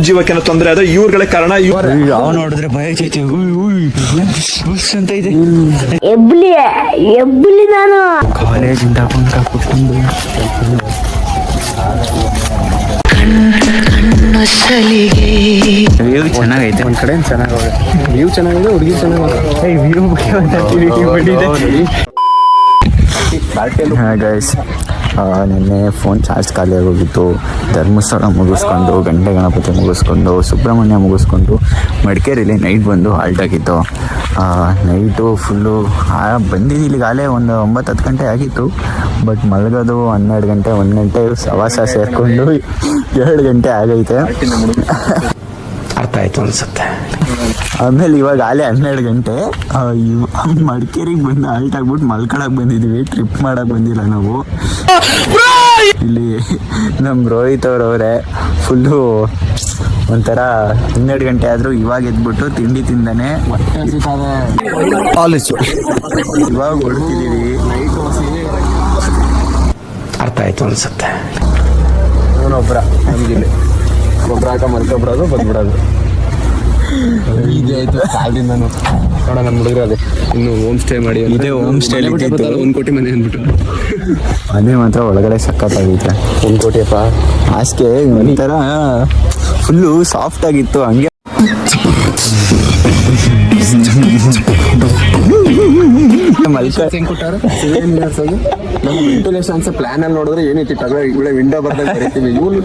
ಜೀವಕ್ಕೆ ತೊಂದರೆ ಆದ್ರೆ ಇವ್ರಗಳೇ ಕಾರಣ ಇವ್ರ ಯಾವ ನೋಡಿದ್ರೆ ಭಯ ಚೈತಿ. ಅಂತ ಇದೆ. ಎಬ್ಲಿ ಎಬ್ಲಿ ನಾನು. ಕಾಲೇಜಿಂದ ಇಂದ ಕುಟುಂಬ. ವ್ಯೂ ಚೆನ್ನಾಗೈತೆ. ಒಂದ್ ಕಡೆ ಚೆನ್ನಾಗಿದೆ ವ್ಯೂ ಚೆನ್ನಾಗಿದೆ ಹುಡುಗಿ ಚೆನ್ನಾಗಿದೆ ಗೈಸ್ ನಿನ್ನೆ ಫೋನ್ ಚಾರ್ಜ್ ಖಾಲಿ ಆಗೋಗಿತ್ತು ಧರ್ಮಸ್ಥಳ ಮುಗಿಸ್ಕೊಂಡು, ಗಂಟೆ ಗಣಪತಿ ಮುಗಿಸ್ಕೊಂಡು, ಸುಬ್ರಹ್ಮಣ್ಯ ಮುಗಿಸ್ಕೊಂಡು, ಮಡಿಕೇರಿಲಿ ನೈಟ್ ಬಂದು ಹಾಲ್ಟ್ ಆಗಿತ್ತು. ನೈಟು ಫುಲ್ಲು ಬಂದಿದ್ದು ಇಲ್ಲಿ ಗಾಲೆ ಒಂದು ಒಂಬತ್ತು ಹತ್ತು ಗಂಟೆ ಆಗಿತ್ತು. ಬಟ್ ಮಲಗೋದು ಹನ್ನೆರಡು ಗಂಟೆ, ಒಂದು ಗಂಟೆ, ಸವಾಸ ಸೇರಿಕೊಂಡು ಎರಡು ಗಂಟೆ ಆಗೈತೆ. ಅರ್ಥ ಆಯ್ತು ಅನ್ಸುತ್ತೆ. ಆಮೇಲೆ ಇವಾಗ ಆಲೆ ಹನ್ನೆರಡು ಗಂಟೆ ಮಡಿಕೇರಿಗೆ ಬಂದು ಆಲ್ಟ್ ಆಗ್ಬಿಟ್ಟು ಮಲ್ಕೊಳಕ್ ಬಂದಿದೀವಿ ಟ್ರಿಪ್ ಮಾಡಕ್ ಬಂದಿಲ್ಲ ನಾವು. ಇಲ್ಲಿ ನಮ್ಮ ರೋಹಿತ್ ಅವ್ರವ್ರೆ ಫುಲ್ಲು ಒಂಥರ ಹನ್ನೆರಡು ಗಂಟೆ ಆದ್ರೂ ಇವಾಗ ಎದ್ಬಿಟ್ಟು ತಿಂಡಿ ತಿಂದಾನೆ. ಇವಾಗ ಹೊಡ್ತಿದೀವಿ ಅರ್ಥ ಆಯ್ತು ಅನ್ಸುತ್ತೆ. ಒಬ್ಬರ ನಮ್ಗಿಲ್ಲಿ. ಒಬ್ರ ಹಾಕ ಮಲ್ಕೊಬಿಡೋದು ಬಂದ್ಬಿಡೋದು. ಇದೇ ಆಯ್ತು ಕಾಲದಿಂದ ನೋಡ ನಮ್ಮ ಹುಡುಗರು ಅದೇ ಇನ್ನು ಹೋಮ್ ಸ್ಟೇ ಮಾಡಿ ಇದೇ ಹೋಮ್ ಸ್ಟೇ ಒಂದು ಕೋಟಿ ಮನೆ ಅಂದ್ಬಿಟ್ಟು. ಮನೆ ಮಾತ್ರ ಒಳಗಡೆ ಸಕ್ಕತ್ತಾಗೈತೆ ಒಂದು ಕೋಟಿ ಅಪ್ಪ ಒಂಥರ ಫುಲ್ಲು ಸಾಫ್ಟ್ ಆಗಿತ್ತು ಹಂಗೆ. ವೆಂಟಿಲೇಷನ್ ಪ್ಲಾನ್ ಅಲ್ಲಿ ನೋಡಿದ್ರೆ ಏನೈತಿ ಟಗಳ ವಿಂಡೋ ಬರ್ದಾಗ ಬರೀತೀವಿ. ಇವ್ನು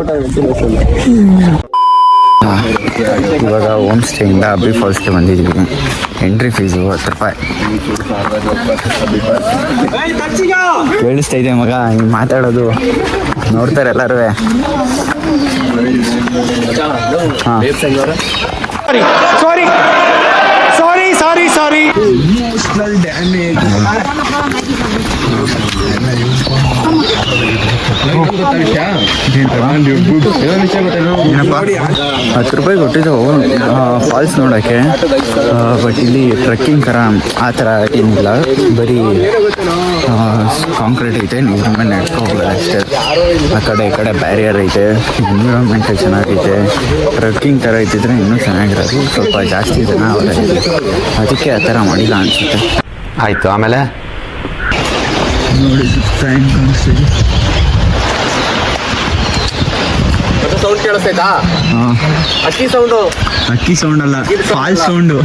ಕೊಟ್ಟ ವೆಂಟಿಲೇಷನ್ ಇವಾಗ ಹೋಮ್ ಸ್ಟೇಯಿಂದ ಅಬ್ಬಿ ಫಾಲ್ಸ್ಗೆ ಬಂದಿದ್ದೀವಿ. ಎಂಟ್ರಿ ಫೀಸು ಹತ್ತು ರೂಪಾಯಿ. ಕೇಳಿಸ್ತಾ ಇದೆ ಮಗ ಹಿಂಗೆ ಮಾತಾಡೋದು. ನೋಡ್ತಾರೆ ಎಲ್ಲರೂ. ಹಾಂ. ಸಾರಿ ಸಾರಿ ಸಾರಿ ಸಾರಿ ಹತ್ತು ರೂಪಾಯಿ ಕೊಟ್ಟಿದ್ದು ಫಾಲ್ಸ್ ನೋಡೋಕ್ಕೆ ಬಟ್ ಇಲ್ಲಿ ಟ್ರೆಕ್ಕಿಂಗ್ ಥರ ಆ ಥರ ಏನಿಲ್ಲ. ಬರೀ ಕಾಂಕ್ರೀಟ್ ಐತೆ ನೀರ ಮೇಲೆ ನಡ್ಕೋಬೋದು ಅಷ್ಟೇ ಆ ಕಡೆ ಈ ಕಡೆ ಬ್ಯಾರಿಯರ್ ಐತೆ ಎನ್ವಿರಾನ್ಮೆಂಟ್ ಚೆನ್ನಾಗೈತೆ. ಟ್ರೆಕ್ಕಿಂಗ್ ಥರ ಇದ್ದಿದ್ರೆ ಇನ್ನೂ ಚೆನ್ನಾಗಿರೋದು. ಸ್ವಲ್ಪ ಜಾಸ್ತಿ ಜನ ಅವರ. ಅದಕ್ಕೆ ಆ ಥರ ಮಾಡಿಲ್ಲ ಅನಿಸುತ್ತೆ. ಆಯಿತು ಆಮೇಲೆ? ನೋಡಿ ಟೈಮ್ ಕಾಣಿಸ್ತಿದೆ ಸೌಂಡ್ ಕೇಳಿಸ್ತೈತಾ ಹಾಂ ಅಕ್ಕಿ ಸೌಂಡು ಅಕ್ಕಿ ಸೌಂಡ್ ಅಲ್ಲ ಫಾಲ್ ಸೌಂಡು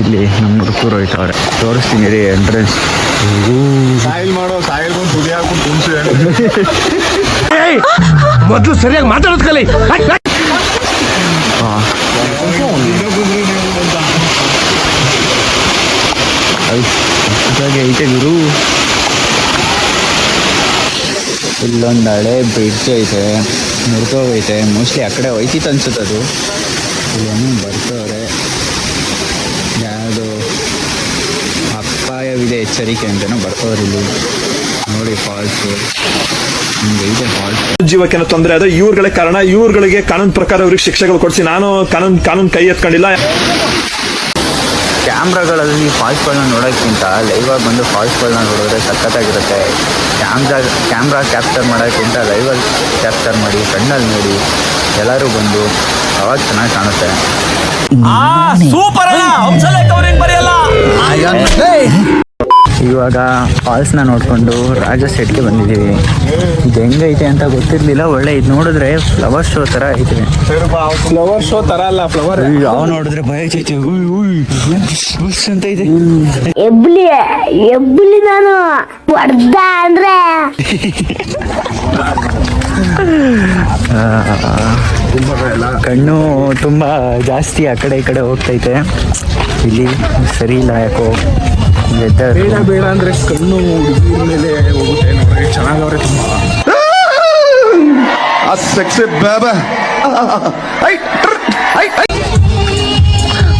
ಇಲ್ಲಿ ನಮ್ಮ ಹುಡುಗರು ಹೋಯ್ತವ್ರೆ ತೋರಿಸ್ತೀನಿ ರೀ ಎಂಟ್ರೆನ್ಸ್ ಸಾಯಿಲ್ ಮಾಡೋ ಸಾಯಿಲ್ ಬಂದು ದುಡಿ ಹಾಕೊಂಡು ಕುಂಸು ಮೊದಲು ಸರಿಯಾಗಿ ಮಾತಾಡೋದು ಕಲಿ. ಐತೆ ಗುರು. ಇಲ್ಲೊಂದು ಹಳೆ ಬ್ರಿಡ್ಜ್ ಐತೆ ಮುರಿದೋಗೈತೆ ಮೋಸ್ಟ್ಲಿ ಆ ಕಡೆ ಹೋಯ್ತಿತ್ತು ಅನ್ಸುತ್ತೆ ಅದು. ಇಲ್ಲೊಂದು ಬರ್ತವ್ರೆ. ಯಾವುದು ಅಪಾಯವಿದೆ ಎಚ್ಚರಿಕೆ ಅಂತನೋ ಬರ್ತವ್ರು ಇಲ್ಲಿ. ನೋಡಿ ಫಾಲ್ಸ್ ಜೀವಕ್ಕೆ ತೊಂದರೆ ಆದ್ರೆ ಇವ್ರುಗಳೇ ಕಾರಣ, ಇವ್ರುಗಳಿಗೆ ಕಾನೂನು ಪ್ರಕಾರ ಅವ್ರಿಗೆ ಶಿಕ್ಷೆಗಳು ಕೊಡಿಸಿ. ನಾನು ಕಾನೂನು ಕಾನೂನು ಕೈ ಎತ್ಕೊಂಡಿಲ್ಲ. ಕ್ಯಾಮ್ರಾಗಳಲ್ಲಿ ಫಾಲ್ಸ್ಗಳನ್ನ ನೋಡೋಕ್ಕಿಂತ ಲೈವಾಗಿ ಬಂದು ಫಾಲ್ಸ್ಗಳನ್ನ ನೋಡಿದ್ರೆ ಸಖತ್ತಾಗಿರುತ್ತೆ. ಕ್ಯಾಮ್ರಾ ಕ್ಯಾಮ್ರಾ ಕ್ಯಾಪ್ಚರ್ ಮಾಡೋಕ್ಕಿಂತ ಲೈವಲ್ಲಿ ಕ್ಯಾಪ್ಚರ್ ಮಾಡಿ ಕಣ್ಣಲ್ಲಿ ನೋಡಿ ಎಲ್ಲರೂ ಬಂದು ಅವಾಗ ಚೆನ್ನಾಗಿ ಕಾಣುತ್ತೆ. ಇವಾಗ ಫಾಲ್ಸ್ನ ನೋಡಿಕೊಂಡು ರಾಜ ಸೆಟ್ಗೆ ಬಂದಿದ್ದೀವಿ. ಇದು ಹೆಂಗೈತೆ ಅಂತ ಗೊತ್ತಿರಲಿಲ್ಲ ಒಳ್ಳೆ ಇದು ನೋಡಿದ್ರೆ ಫ್ಲವರ್ ಶೋ ಥರ ಐತೆ. ಫ್ಲವರ್ ಶೋ ತರ ಅಲ್ಲ ಫ್ಲವರ್ ಯಾವ ನೋಡಿದ್ರೆ ಭಯ ಚೈತಿ ಅಂತ ಇದೆ? ಎಬ್ಲಿ ಎಬ್ಲಿ ನಾನು ಹೊಡ್ದ ಅಂದ್ರೆ. ಕಣ್ಣು ತುಂಬ ಜಾಸ್ತಿ ಆ ಕಡೆ ಈ ಕಡೆ ಹೋಗ್ತೈತೆ. ಇಲ್ಲಿ ಸರಿ ಇಲ್ಲ ಯಾಕೋ ವೆದರ್ ಬೇಡ ಬೇಡ ಅಂದ್ರೆ ಕಣ್ಣು ಹುಡುಗಿರ ಮೇಲೆ ಹೋಗುತ್ತೆ ನೋಡ್ರಿ. ಚೆನ್ನಾಗವ್ರೆ ತುಂಬಾ.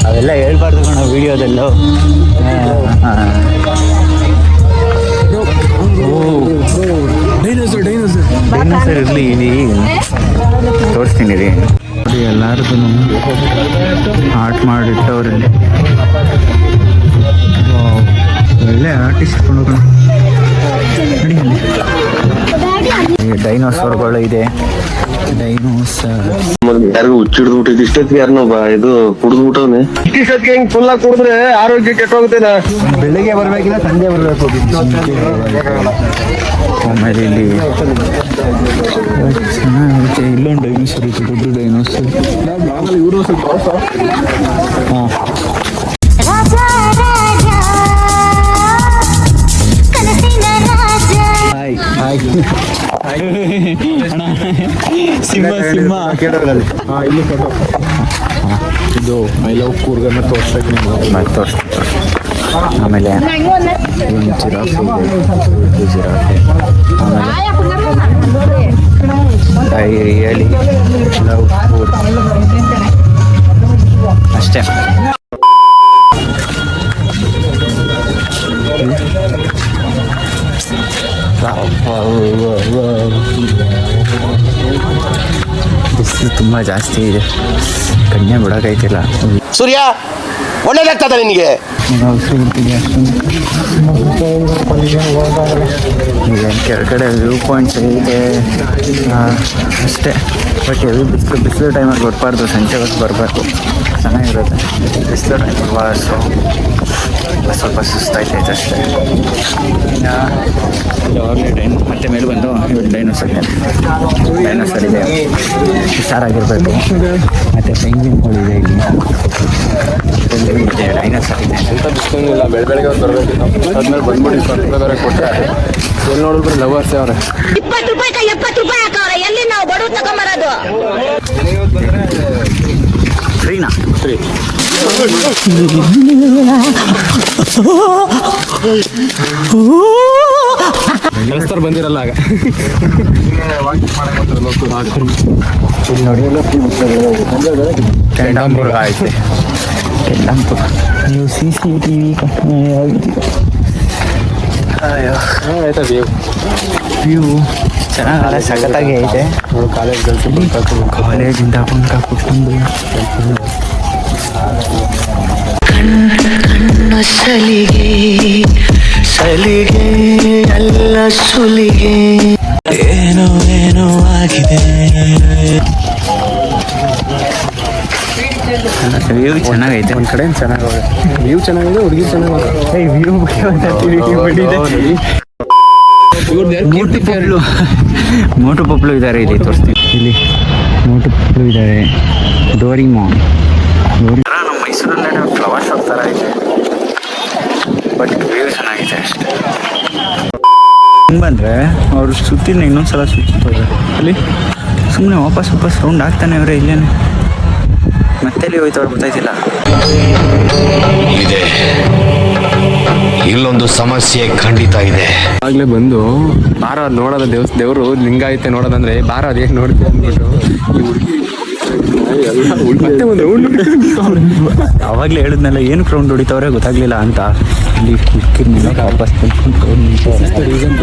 ಅವೆಲ್ಲ ಹೇಳ್ಬಾರ್ದು ಕಣ ವಿಡಿಯೋದಲ್ಲೂ. ಡೈನೋಸರ್ ಇರ್ಲಿ ಇಲ್ಲಿ. ತೋರಿಸ್ತೀನಿ ರೀ. ನೋಡಿ ಎಲ್ಲರದ್ದು ಆರ್ಟ್ ಮಾಡಿಟ್ಟವ್ರಲ್ಲಿ ಒಳ್ಳೆ ಆರ್ಟಿಸ್ಟ್ ನೋಡಿ ಡೈನೋಸರ್ಗಳು ಇದೆ. ಯಾರಿಗೂ ಹುಚ್ಚಿಡ್ದು ಬಿಟ್ಟಿದ್ದು ಇಷ್ಟೊತ್ತಿಗೆ ಯಾರನ್ನೋ ಇದು ಕುಡಿದು ಬಿಟ್ಟವನೆ ಇಷ್ಟೊತ್ತಿಗೆ ಹಿಂಗ್ ಫುಲ್ ಆಗಿ ಕುಡಿದ್ರೆ ಆರೋಗ್ಯ ಕೆಟ್ಟೋಗುತ್ತೇನಾ ಬೆಳಿಗ್ಗೆ ಬರ್ಬೇಕಿಲ್ಲ ಸಂಜೆ ಬರ್ಬೇಕು. ಆಮೇಲೆ ಇಲ್ಲಿ ಚೆನ್ನಾಗೈತೆ ಇಲ್ಲೊಂದು ಡೈನೋಸರ್ ಇತ್ತು ದೊಡ್ಡ ಡೈನೋಸರ್. ಹಾಂ. ಸಿಂಹ ಸಿಂಹ. ಇದು ಐ ಲವ್ ಕೂರ್ಗನ್ನ ತೋರ್ಸಕ್ಕೆ ಮತ್ತೆ ತೋರಿಸ್ತೀನಿ ತೋರಿಸ್ತೀನಿ. ಆಮೇಲೆ ಒಂದು ಜಿರಾಫ್ ಇದೆ ಜಿರಾಫೆ ಆಮೇಲೆ ಐ ರಿಯಲಿ ಲವ್ ಫುಡ್ ಅಷ್ಟೇ. ಬಿಸಿಲು ತುಂಬ ಜಾಸ್ತಿ ಇದೆ. ಕಣ್ಣೆ ಬಿಡೋಕೈತಿಲ್ಲ ಸೂರ್ಯ ಒಳ್ಳೇದಾಗ್ತದ ನಿನಗೆ. ಈಗ ಕೆಳಗಡೆ ವ್ಯೂ ಪಾಯಿಂಟ್ಸ್ ಇದೆ. ಅಷ್ಟೇ. ಬಟ್ ಎಲ್ಲಿ ಬಿಸಿಲು ಬಿಸಿಲು ಟೈಮಲ್ಲಿ ಬರಬಾರ್ದು ಸಂಜೆ ಹೊತ್ತು ಬರಬೇಕು. ಚೆನ್ನಾಗಿರುತ್ತೆ. ಬಿಸಿಲು ಟೈಮಲ್ಲಿ ಬಸ್ಸು ಸ್ವಲ್ಪ ಸುಸ್ತಾಯ್ತೈತೆ ಅಷ್ಟೇ ಇನ್ನು ಯಾವಾಗಲೇ ಡೈನ್ ಮತ್ತೆ ಮೇಲೆ ಬಂದು ಇವತ್ತು ಡೈನೋಸರ್ ಇದೆ. ಡೈನೋಸರ್ ಇದೆ. ಹುಷಾರಾಗಿರ್ಬೇಕು. ಮತ್ತು ಪೆಂಗಿನ್ಗಳಿದೆ ಇಲ್ಲಿ. ಇದೆ ಡೈನೋಸರ್ ಇದೆ. ಎಂತ ಬಿಸ್ಕೊಂಡಿಲ್ಲ ಬೆಳ ಬೆಳಗ್ಗೆ ಅವ್ರು ಬರಬೇಕು ಅದ್ಮೇಲೆ ಬಂದ್ಬಿಡಿ ಸ್ವಲ್ಪ ಬೇರೆ ಕೊಟ್ಟರೆ. ಎಲ್ಲಿ ನೋಡಿದ್ರು ಲವರ್ಸ್ ಅವ್ರೆ. ಇಪ್ಪತ್ತು ರೂಪಾಯಿ ಎಪ್ಪತ್ತು ರೂಪಾಯಿ ಹಾಕವ್ರೆ. ಎಲ್ಲಿ ನಾವು ಬಡವ್ರು ತಗೊಂಬರೋದು? ಫ್ರೀನಾ? ಫ್ರೀ. ಕೆಲಸದವ್ರು ಬಂದಿರಲ್ಲ ಆಗ ನೋಡಿ ಕೆಂಡಾಂಪುರ ನೀವು ಸಿ ಸಿ ಟಿ ವಿ ಆಯ್ತಾ ವ್ಯೂ ವ್ಯೂ ಚೆನ್ನಾಗಲ್ಲ ಸಖತ್ತಾಗಿ ಐತೆ ಕಾಲೇಜ್ ಕಾಲೇಜಿಂದ ಬಂಕ ಕುಟ್ಕೊಂಡು ಸಲಿಗೆ ಸಲಿಗೆ ಅಲ್ಲ ಸುಲಿಗೆ. ಏನೋ ಏನೋ ಆಗಿದೆ. ವ್ಯೂ ಚೆನ್ನಾಗೈತೆ. ಒಂದು ಕಡೆ ಚೆನ್ನಾಗಿದೆ ವ್ಯೂ ಚೆನ್ನಾಗಿದೆ ಹುಡುಗಿ ಚೆನ್ನಾಗಿದೆ ವ್ಯೂ ಮೋಟು ಪಪ್ಲು. ಮೋಟು ಪಪ್ಲು ಇದ್ದಾರೆ ಇಲ್ಲಿ ತೋರಿಸ್ತೀನಿ. ಇಲ್ಲಿ ಮೋಟು ಪಪ್ಲು ಇದ್ದಾರೆ ಡೋರಿಮೋ ಡೋರಿ ನಮ್ಮ ಮೈಸೂರಲ್ಲೇ ಫ್ಲವರ್ ಶಾಪ್ ಥರ ಇದೆ ಬಟ್ ವ್ಯೂ ಚೆನ್ನಾಗಿದೆ ಅಷ್ಟೇ. ಬಂದರೆ ಅವರು ಸುತ್ತಿನ ಇನ್ನೊಂದ್ಸಲ ಸುತ್ತಿದ್ದಾರೆ. ಅಲ್ಲಿ ಸುಮ್ಮನೆ ವಾಪಸ್ ವಾಪಸ್ ರೌಂಡ್ ಆಗ್ತಾನೆ ಅವರೇ ಇಲ್ಲೇನೆ. ಮತ್ತೆ ಅಲ್ಲಿ ಹೋಯ್ತು ಅವ್ರು ಗೊತ್ತಾಯ್ತಿಲ್ಲ. ಇದೆ. ಇಲ್ಲೊಂದು ಸಮಸ್ಯೆ ಖಂಡಿತ ಇದೆ. ಆಗ್ಲೇ ಬಂದು ಬಾರ ಅದ್ ನೋಡೋದ ದೇವಸ್ ದೇವರು ಲಿಂಗ ಐತೆ ನೋಡೋದಂದ್ರೆ ಬಾರ ಅದ್ ಹೇಗೆ ನೋಡ್ತೀವಿ ಅಂದ್ಬಿಟ್ಟು ಈ ಹುಡುಗಿ ಮತ್ತೆ ಒಂದು ರೌಂಡ್ ಅವಾಗಲೇ ಹೇಳಿದ್ನಲ್ಲ ಏನು ಕ್ರೌಂಡ್ ಹೊಡಿತವ್ರೆ ಗೊತ್ತಾಗ್ಲಿಲ್ಲ ಅಂತ. ಇಲ್ಲಿ ವಾಪಸ್ ರೀಸನ್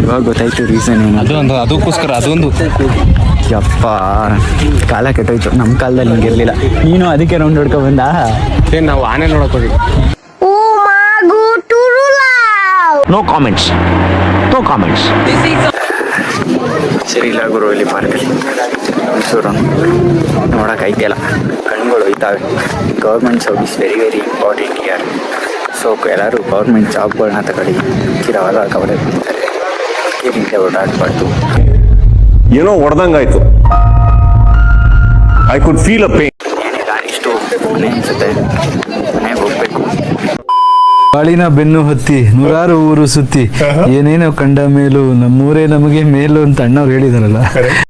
ಇವಾಗ ಗೊತ್ತಾಯ್ತು ರೀಸನ್ ಏನು. ಅದು ಒಂದು ಅದಕ್ಕೋಸ್ಕರ ಅದೊಂದು ಯಪ್ಪ ಕಾಲ ಕೆಟ್ಟೋಯ್ತು. ನಮ್ಮ ಕಾಲದಲ್ಲಿ ಹಿಂಗಿರ್ಲಿಲ್ಲ ನೀನು ಅದಕ್ಕೆ ರೌಂಡ್ ಹೊಡ್ಕೊ ಬಂದ? ಏನ್ ನಾವು ಆನೆ ನೋಡಕ್ ಹೋಗಿ ಓ ಮಾಗು ಟುರುಲಾವ್ ನೋ ಕಾಮೆಂಟ್ಸ್ ನೋ ಕಾಮೆಂಟ್ಸ್ ಸರಿ ಇಲ್ಲ ಗುರು ಇಲ್ಲಿ ಪಾರ್ಕಲ್ಲಿ ಮೈಸೂರು. ನೋಡಕ್ಕೆ ಐತಿಯಲ್ಲ ಕಣ್ಗಳು ಹೋಯ್ತಾವೆ government service very very important year so ಎಲ್ಲರೂ ಗೌರ್ಮೆಂಟ್ ಜಾಬ್ಗಳನ್ನ ತಗೊಳ್ಳಿ. ಕಿರವಾದ ಕವಲೆ ಬಿಡ್ತಾರೆ ಅವರು ಓಡಾಡಬಾರ್ದು ಏನೋ ಹೊಡೆದಂಗಾಯ್ತು I could feel a pain ಏನಿಲ್ಲ ಇಷ್ಟು ಅನಿಸುತ್ತೆ. ಬಾಳಿನ ಬೆನ್ನು ಹತ್ತಿ ನೂರಾರು ಊರು ಸುತ್ತಿ ಏನೇನೋ ಕಂಡ ಮೇಲು ನಮ್ಮೂರೇ ನಮಗೆ ಮೇಲು ಅಂತ ಅಣ್ಣವ್ರು ಹೇಳಿದಾರಲ್ಲ.